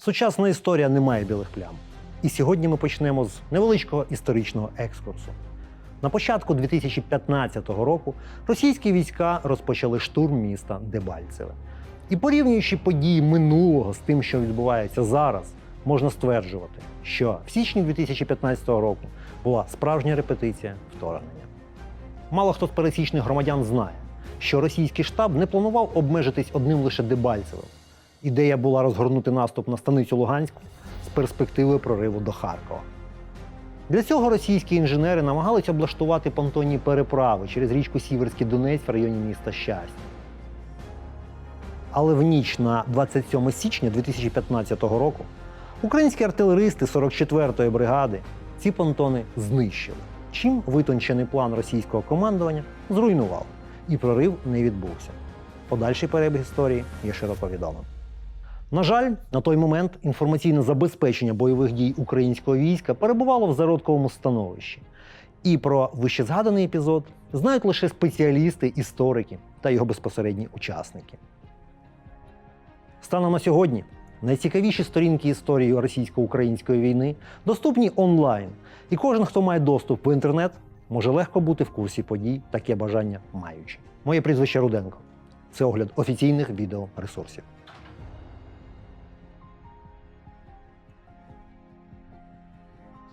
Сучасна історія не має білих плям. І сьогодні ми почнемо з невеличкого історичного екскурсу. На початку 2015 року російські війська розпочали штурм міста Дебальцеве. І порівнюючи події минулого з тим, що відбувається зараз, можна стверджувати, що в січні 2015 року була справжня репетиція вторгнення. Мало хто з пересічних громадян знає, що російський штаб не планував обмежитись одним лише Дебальцевим. Ідея була розгорнути наступ на станицю Луганську з перспективою прориву до Харкова. Для цього російські інженери намагались облаштувати понтонні переправи через річку Сіверський Донець в районі міста Щастя. Але в ніч на 27 січня 2015 року українські артилеристи 44-ї бригади ці понтони знищили, чим витончений план російського командування зруйнував, і прорив не відбувся. Подальший перебіг історії є широко відомим. На жаль, на той момент інформаційне забезпечення бойових дій українського війська перебувало в зародковому становищі. І про вищезгаданий епізод знають лише спеціалісти, історики та його безпосередні учасники. Станом на сьогодні найцікавіші сторінки історії російсько-української війни доступні онлайн, і кожен, хто має доступ в інтернет, може легко бути в курсі подій, таке бажання маючи. Моє прізвище Руденко. Це огляд офіційних відеоресурсів.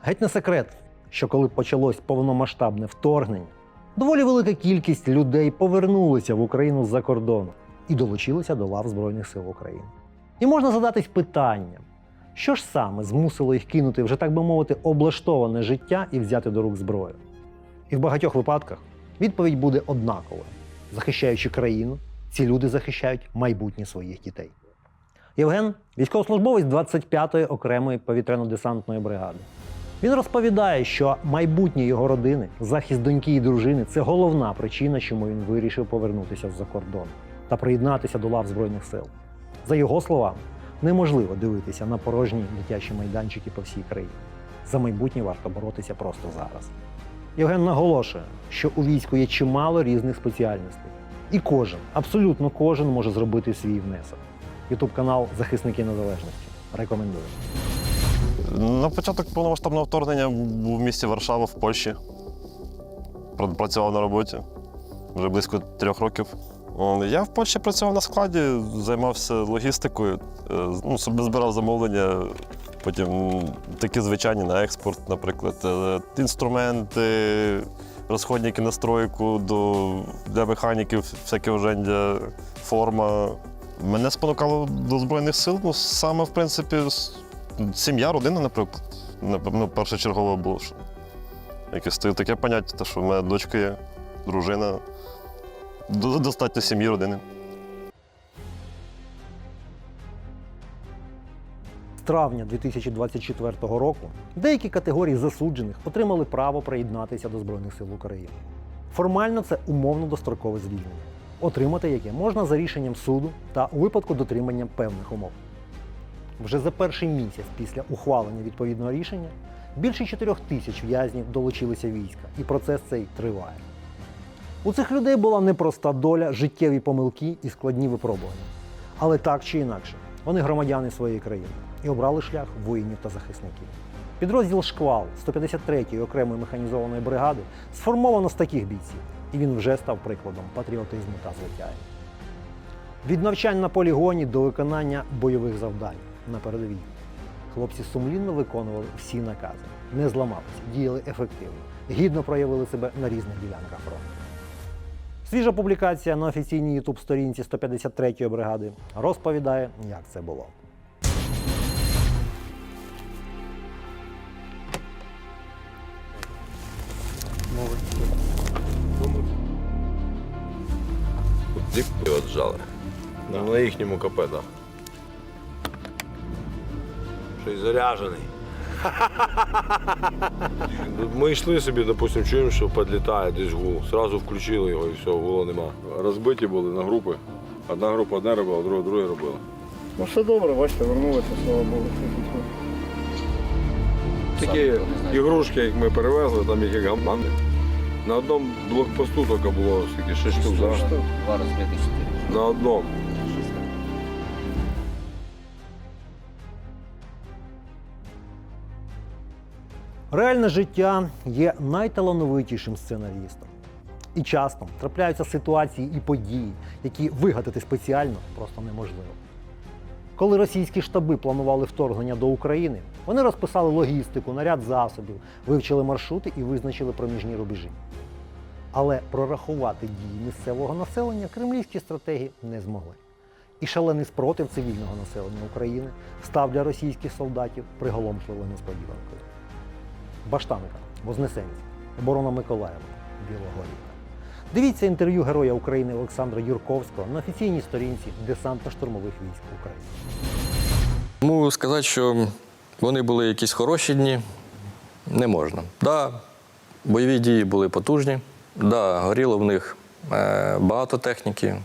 Геть не секрет, що коли почалось повномасштабне вторгнення, доволі велика кількість людей повернулися в Україну з-за кордону і долучилися до лав Збройних сил України. І можна задатись питанням, що ж саме змусило їх кинути вже, так би мовити, облаштоване життя і взяти до рук зброю? І в багатьох випадках відповідь буде однаковою: захищаючи країну, ці люди захищають майбутнє своїх дітей. Євген військовослужбовець 25-ї окремої повітряно-десантної бригади. Він розповідає, що майбутнє його родини, захист доньки і дружини це головна причина, чому він вирішив повернутися з-за кордону та приєднатися до лав Збройних сил. За його словами, неможливо дивитися на порожні дитячі майданчики по всій країні. За майбутнє варто боротися просто зараз. Євген наголошує, що у війську є чимало різних спеціальностей, і кожен, абсолютно кожен може зробити свій внесок. Ютуб канал Захисники Незалежності. Рекомендую. На початок повномасштабного вторгнення був в місті Варшава в Польщі. Працював на роботі вже близько трьох років. Я в Польщі працював на складі, займався логістикою, е, ну, собі збирав замовлення, потім такі звичайні на експорт, наприклад, е, інструменти, розходники на стройку до, для механіків, всяке ожендя, форма. Мене спонукало до Збройних сил, ну, саме, в принципі, сім'я, родина, наприклад. Напевно, першочергово було. Що якесь та- таке поняття, що в мене дочка є, дружина. Достатньо сім'ї, родини. З травня 2024 року деякі категорії засуджених отримали право приєднатися до Збройних сил України. Формально це умовно дострокове звільнення, отримати яке можна за рішенням суду та у випадку дотримання певних умов. Вже за перший місяць після ухвалення відповідного рішення більше 4 тисяч в'язнів долучилися війська, і процес цей триває. У цих людей була непроста доля, життєві помилки і складні випробування. Але так чи інакше, вони громадяни своєї країни і обрали шлях воїнів та захисників. Підрозділ Шквал 153-ї окремої механізованої бригади сформовано з таких бійців, і він вже став прикладом патріотизму та звитягу. Від навчань на полігоні до виконання бойових завдань на передовій. Хлопці сумлінно виконували всі накази, не зламалися, діяли ефективно, гідно проявили себе на різних ділянках фронту. Свіжа публікація на офіційній youtube сторінці 153-ї бригади розповідає, як це було. Дик отжали. Ну, на їхньому КП, так. Ще заряжений. Ми йшли собі, допустим, чуємо, що підлітає десь гул. Сразу включили його і все, гулу нема. Розбиті були на групи. Одна група одне робила, друга друге робила. Ну все добре, бачите, вернулися, слава Богу. Такі ігрушки, як ми перевезли, там їх як гамбани. На одному блокпосту тільки було скільки, 6 штук. Два розбитих чотири. На одному. Реальне життя є найталановитішим сценарістом. І часто трапляються ситуації і події, які вигадати спеціально просто неможливо. Коли російські штаби планували вторгнення до України, вони розписали логістику, наряд засобів, вивчили маршрути і визначили проміжні рубежі. Але прорахувати дії місцевого населення кремлівські стратегії не змогли. І шалений спротив цивільного населення України став для російських солдатів приголомшливою несподіванкою. Баштанка, Вознесенськ, оборона Миколаєва, Білогорівка. Дивіться інтерв'ю Героя України Олександра Юрковського на офіційній сторінці Десантно-штурмових військ України. Тому сказати, що вони були якісь хороші дні, не можна. Да, бойові дії були потужні, да, горіло в них е, багато техніки.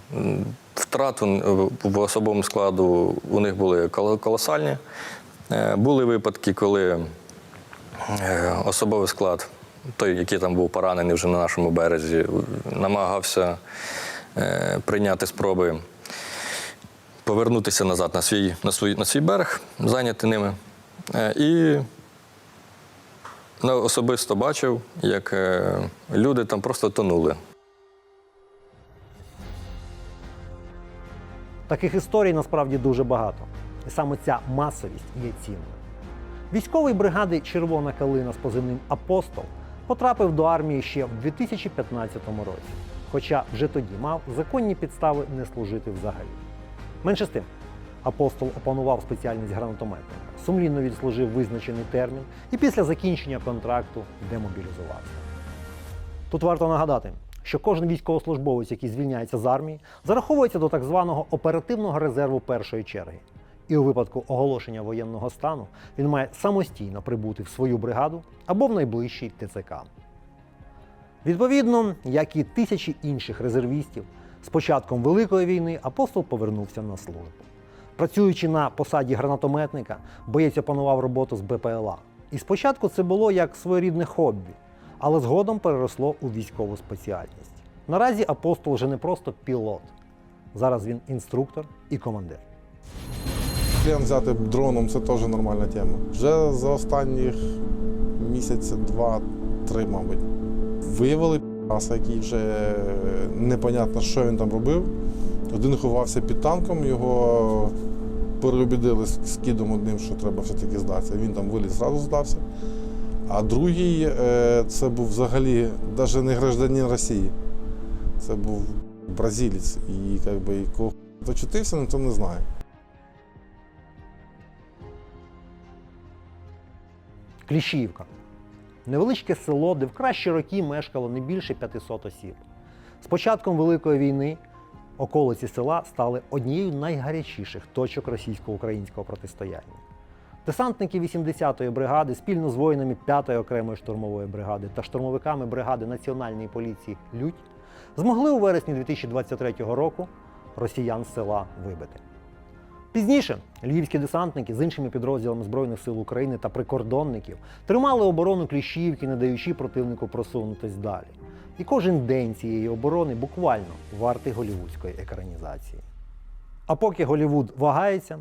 Втрат в- особовому складу у них були колосальні. Е, Були випадки, коли особовий склад, той, який там був поранений вже на нашому березі, намагався е, прийняти спроби повернутися назад на свій, на свій, на свій берег, зайняти ними. Е, І особисто бачив, як е, люди там просто тонули. Таких історій насправді дуже багато. І саме ця масовість є цінною. Військовий бригади Червона калина з позивним Апостол потрапив до армії ще в 2015 році, хоча вже тоді мав законні підстави не служити взагалі. Менше з тим, апостол опанував спеціальність гранатометника, сумлінно відслужив визначений термін і після закінчення контракту демобілізувався. Тут варто нагадати, що кожен військовослужбовець, який звільняється з армії, зараховується до так званого оперативного резерву першої черги. І у випадку оголошення воєнного стану він має самостійно прибути в свою бригаду або в найближчий ТЦК. Відповідно, як і тисячі інших резервістів, з початком Великої війни апостол повернувся на службу. Працюючи на посаді гранатометника, боєць опанував роботу з БПЛА. І спочатку це було як своєрідне хобі, але згодом переросло у військову спеціальність. Наразі апостол вже не просто пілот. Зараз він інструктор і командир. Клієнт взяти дроном це теж нормальна тема. Вже за останніх місяці, два-три, мабуть, виявили паса, який вже непонятно, що він там робив. Один ховався під танком, його переобідили з скидом одним, що треба все-таки здатися. Він там виліз, зразу здався. А другий е, це був взагалі навіть не гражданин Росії. Це був бразилець. І якби, кого дочутився, на не знаю. Кліщіївка. Невеличке село, де в кращі роки мешкало не більше 500 осіб. З початком Великої війни околиці села стали однією з найгарячіших точок російсько-українського протистояння. Десантники 80-ї бригади спільно з воїнами 5-ї окремої штурмової бригади та штурмовиками бригади Національної поліції Людь змогли у вересні 2023 року росіян з села вибити. Пізніше львівські десантники з іншими підрозділами Збройних сил України та прикордонників тримали оборону Кліщіївки, не даючи противнику просунутись далі. І кожен день цієї оборони буквально вартий голівудської екранізації. А поки Голівуд вагається,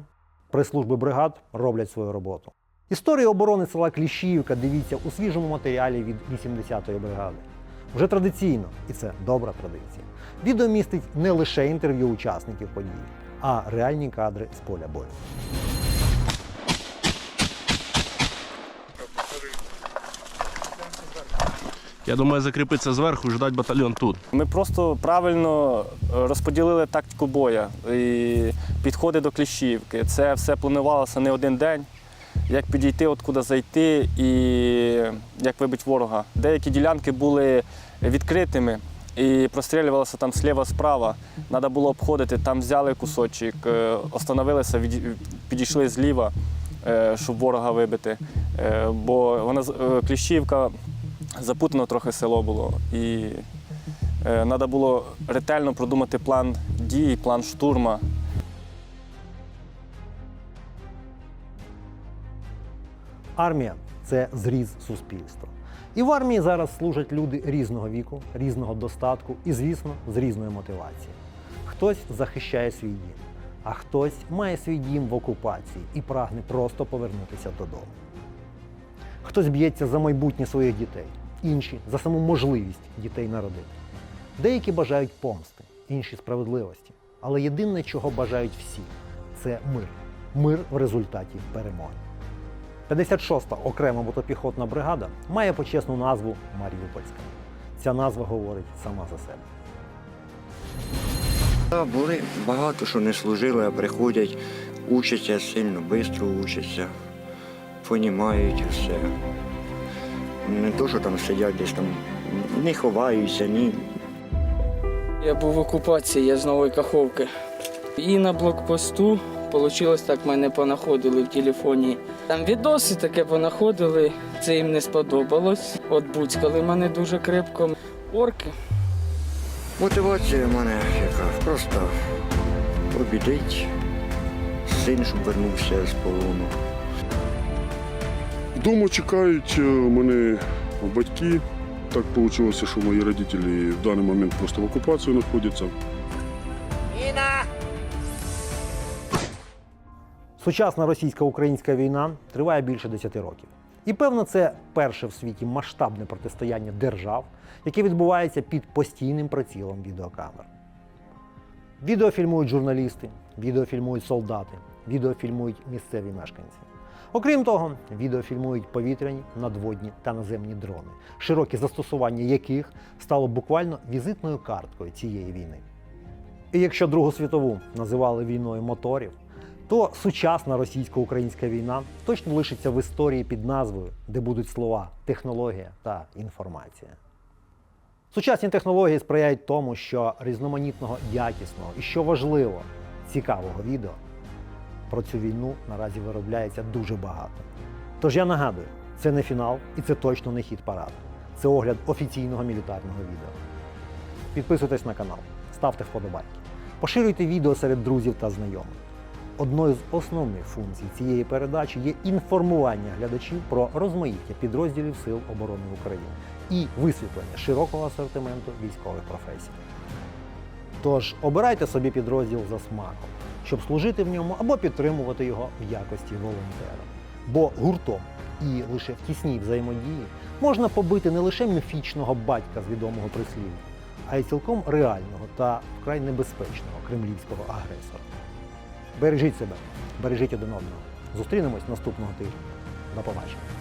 прес-служби бригад роблять свою роботу. Історію оборони села Кліщіївка дивіться у свіжому матеріалі від 80-ї бригади. Вже традиційно, і це добра традиція. Відео містить не лише інтерв'ю учасників події, а реальні кадри з поля бою. Я думаю, закріпитися зверху і ждать батальйон тут. Ми просто правильно е, розподілили тактику боя і підходи до кліщівки. Це все планувалося не один день. Як підійти, от куди зайти і як вибити ворога. Деякі ділянки були відкритими і прострілювалося там сліва справа. Треба було обходити, там взяли кусочок, е, остановилися, підійшли зліва, е, щоб ворога вибити. Е, Бо вона Кліщівка запутано трохи село було. І треба було ретельно продумати план дій, план штурма. Армія це зріз суспільства. І в армії зараз служать люди різного віку, різного достатку і, звісно, з різною мотивацією. Хтось захищає свій дім, а хтось має свій дім в окупації і прагне просто повернутися додому. Хтось б'ється за майбутнє своїх дітей, інші за саму можливість дітей народити. Деякі бажають помсти, інші справедливості. Але єдине, чого бажають всі, це мир. Мир в результаті перемоги. 56-та окрема мотопіхотна бригада має почесну назву Маріупольська. Ця назва говорить сама за себе. Були багато, що не служили, а приходять, учаться сильно, швидко учаться, понімають все. Не то, що там сидять десь там, не ховаються, ні. Я був в окупації, я з Нової Каховки. І на блокпосту вийшло так, мене понаходили в телефоні. Там відоси таке понаходили, це їм не сподобалось. От буцькали мене дуже крепко. Орки. Мотивація в мене яка просто побідить, син, щоб вернувся з полону. Вдома чекають е, мене батьки. Так вийшло, що мої родителі в даний момент просто в окупації знаходяться. Сучасна російсько-українська війна триває більше 10 років. І певно, це перше в світі масштабне протистояння держав, яке відбувається під постійним прицілом відеокамер. Відео фільмують журналісти, відео фільмують солдати, відео фільмують місцеві мешканці. Окрім того, відео фільмують повітряні, надводні та наземні дрони, широке застосування яких стало буквально візитною карткою цієї війни. І якщо Другу світову називали війною моторів, то сучасна російсько-українська війна точно лишиться в історії під назвою, де будуть слова технологія та інформація. Сучасні технології сприяють тому, що різноманітного, якісного і, що важливо, цікавого відео про цю війну наразі виробляється дуже багато. Тож я нагадую, це не фінал і це точно не хід параду. Це огляд офіційного мілітарного відео. Підписуйтесь на канал, ставте вподобайки, поширюйте відео серед друзів та знайомих. Одною з основних функцій цієї передачі є інформування глядачів про розмаїття підрозділів Сил оборони України і висвітлення широкого асортименту військових професій. Тож обирайте собі підрозділ за смаком, щоб служити в ньому або підтримувати його в якості волонтера. Бо гуртом і лише в тісній взаємодії можна побити не лише міфічного батька з відомого прислів'я, а й цілком реального та вкрай небезпечного кремлівського агресора. Бережіть себе, бережіть один одного. Зустрінемось наступного тижня. До побачення.